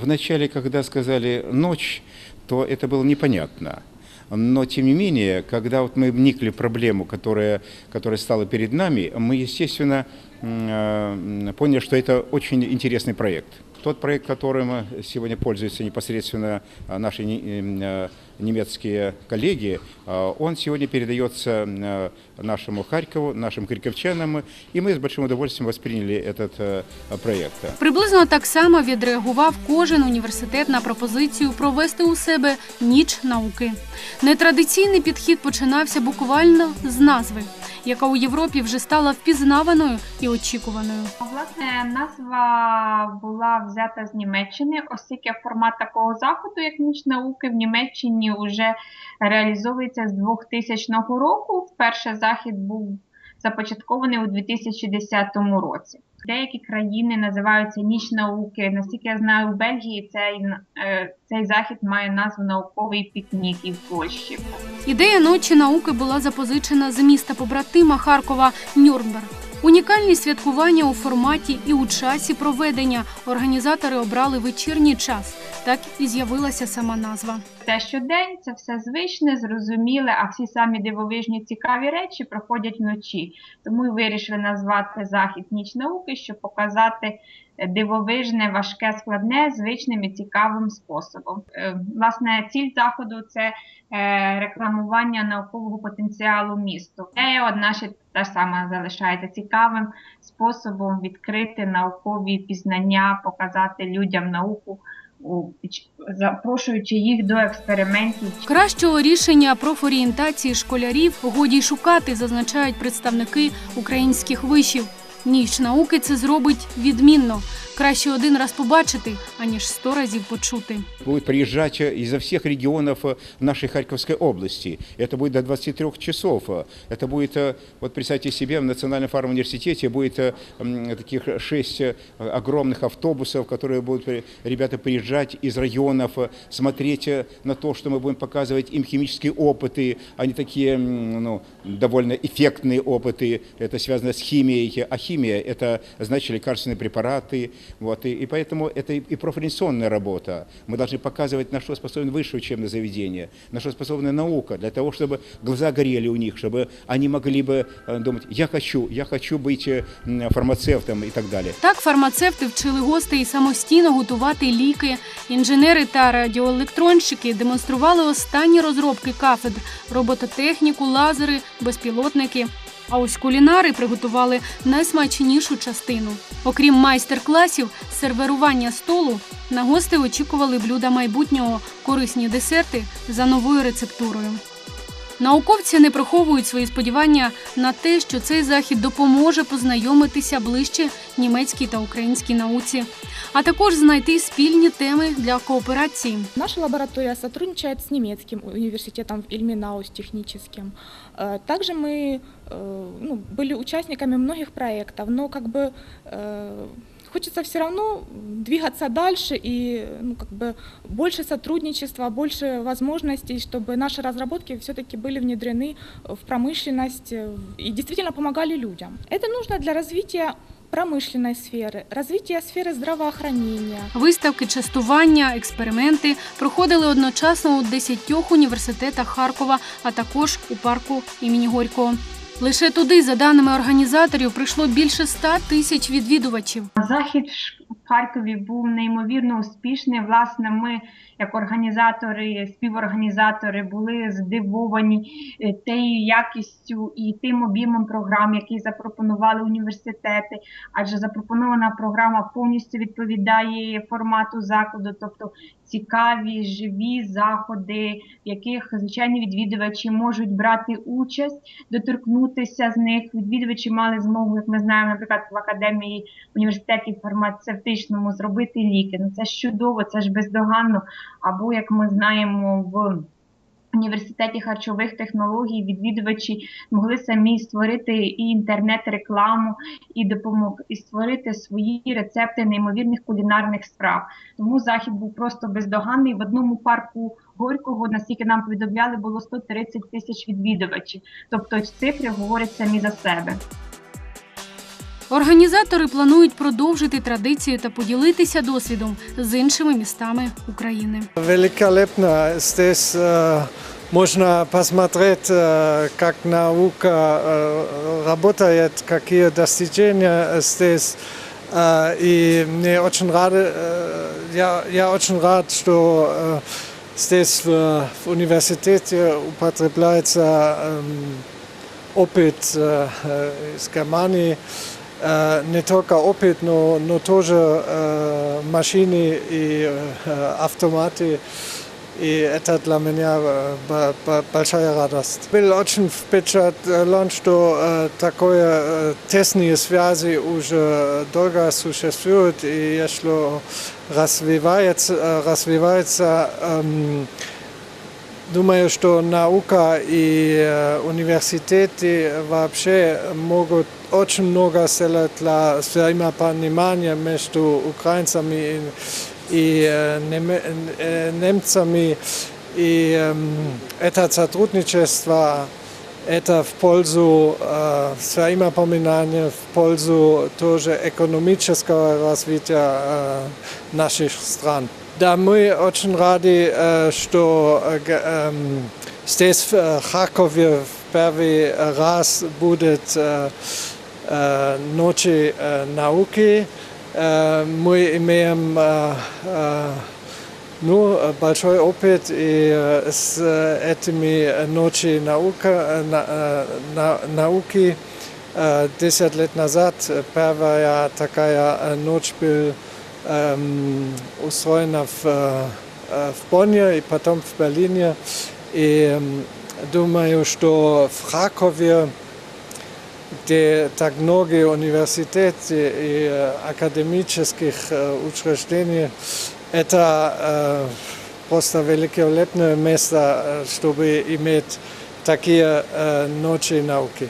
Вначале, когда сказали «ночь», то это было непонятно. Но, тем не менее, когда вот мы вникли в проблему, которая, которая стала перед нами, мы, естественно, м, э, поняли, что это очень интересный проект. Тот проект, которым сегодня пользуются непосредственно а, наши не- э, немецкие коллеги, а, он сегодня передается э, нашему Харькову, нашим харьковчанам, и мы с большим удовольствием восприняли этот э, проект. Приблизно так само відреагував кожен університет на пропозицію провести у себе ніч науки. Нетрадиційний підхід починався буквально з назви, яка у Європі вже стала впізнаваною і очікуваною. Власне, назва була взята з Німеччини, оскільки формат такого заходу, як ніч науки, в Німеччині вже реалізовується з 2000 року. Вперше захід був започаткований у 2010 році. Деякі країни називаються ніч науки. Наскільки я знаю, у Бельгії цей, е, цей захід має назву науковий пікнік і в Польщі. Ідея ночі науки була запозичена з міста побратима Харкова Нюрнберг. Унікальні святкування у форматі і у часі проведення організатори обрали вечірній час. Так і з'явилася сама назва. Це щодень, це все звичне, зрозуміле, а всі самі дивовижні цікаві речі проходять вночі. Тому і вирішили назвати захід ніч науки, щоб показати дивовижне, важке, складне, звичним і цікавим способом. Е, Власне, ціль заходу це е, рекламування наукового потенціалу місту. Ідея одна ще та сама залишається цікавим способом відкрити наукові пізнання, показати людям науку. Запрошуючи їх до експериментів Кращого рішення профорієнтації школярів годі й шукати, зазначають представники українських вишів. Ніч науки це зробить відмінно. Краще один раз побачити, аніж сто разів почути. Будут приезжать э, изо всех регионов э, в нашей Харьковской области. Это будет до 23 часов. Э, Это будет, э, вот представьте себе, в Национальном фармуниверситете будет э, м, таких шесть э, огромных автобусов, которые будут э, ребята приезжать из районов, э, смотреть э, на то, что мы будем показывать им химические опыты. Они такие м, ну, довольно эффектные опыты. Это связано с химией. А химия – это, значит, лекарственные препараты. Вот, и, и поэтому это и, и профориентационная работа. Мы должны показывать, на что способно высшее учебное заведение, на что способна наука, для того, чтобы глаза горели у них, чтобы они могли бы э, думать, я хочу, я хочу быть э, м, фармацевтом и так далее. Так фармацевти вчили гостей самостійно готувати ліки. Інженери та радіоелектронщики демонстрували останні розробки кафедр, робототехніку, лазери, безпілотники. А ось кулінари приготували найсмачнішу частину. Окрім майстер-класів, серверування столу, на гостей очікували блюда майбутнього, корисні десерти за новою рецептурою. Науковці не приховують свої сподівання на те, що цей захід допоможе познайомитися ближче німецькій та українській науці, а також знайти спільні теми для кооперації. Наша лаборатория сотрудничает с немецким университетом в Ильменаус техническим. Э, Также мы э, ну, были участниками многих проектов, но как бы э, хочется все равно двигаться дальше и ну, как бы больше сотрудничества, больше возможностей, чтобы наши разработки все-таки были внедрены в промышленность э, и действительно помогали людям. Это нужно для развития промышленной сферы, развития сферы здравоохранения, Виставки, частування, експерименти проходили одночасно у 10 університетах Харкова, а також у парку імені Горького. Лише туди, за даними організаторів, прийшло більше 100 тисяч відвідувачів. Захід Харкові був неймовірно успішний. Власне, ми, як організатори, співорганізатори, були здивовані е, тією якістю і тим об'ємом програм, які запропонували університети. Адже запропонована програма повністю відповідає формату закладу, тобто цікаві, живі заходи, в яких звичайні відвідувачі можуть брати участь, доторкнутися з них. Відвідувачі мали змогу, як ми знаємо, наприклад, в академії університеті фармацевтичному зробити ліки. Ну це ж чудово, це ж бездоганно. Або як ми знаємо в університеті харчових технологій, відвідувачі могли самі створити і інтернет-рекламу, і допомог і створити свої рецепти неймовірних кулінарних страв. Тому захід був просто бездоганний. В одному парку Горького, наскільки нам повідомляли, було 130 тисяч відвідувачів. Тобто цифри говорять самі за себе. Організатори планують продовжити традицію та поділитися досвідом з іншими містами України. Великолепно здесь э, можно посмотреть, э, как наука э, работает, какие достижения здесь. Э, И мне очень рад, э, я, я очень рад, что э, здесь в, в университете употребляется эм, опыт э, э, из Германии. Э, Не только опыт, но, но тоже э, машины и э, автоматы. И это для меня э, б- б- большая радость. Был очень впечатлен, что э, такое э, тесные связи уже долго существуют, и если развивается, э, развивается эм, Думаю, что наука и э, университеты вообще могут очень много сделать для взаимопонимания между украинцами и, и э, неме- э, немцами. И эм, это сотрудничество это в пользу э, взаимопоминания, в пользу тоже экономического развития э, наших стран. Да, мы очень рады, э, что э, г- эм, здесь в э, Харькове в первый раз будет э, э, ночи э, науки. Э, Мы имеем э, э, ну, э, большой опыт и э, с э, этими э, ночи наука, э, на- э, на- науки. Э, Десять лет назад э, первая такая э, ночь была эм, устроена в, э, э, в Бонне и потом в Берлине. И эм, думаю, что в Харькове где так многие университеты и э, академических э, учреждений, это э, просто великолепное место, э, чтобы иметь такие э, ночи науки.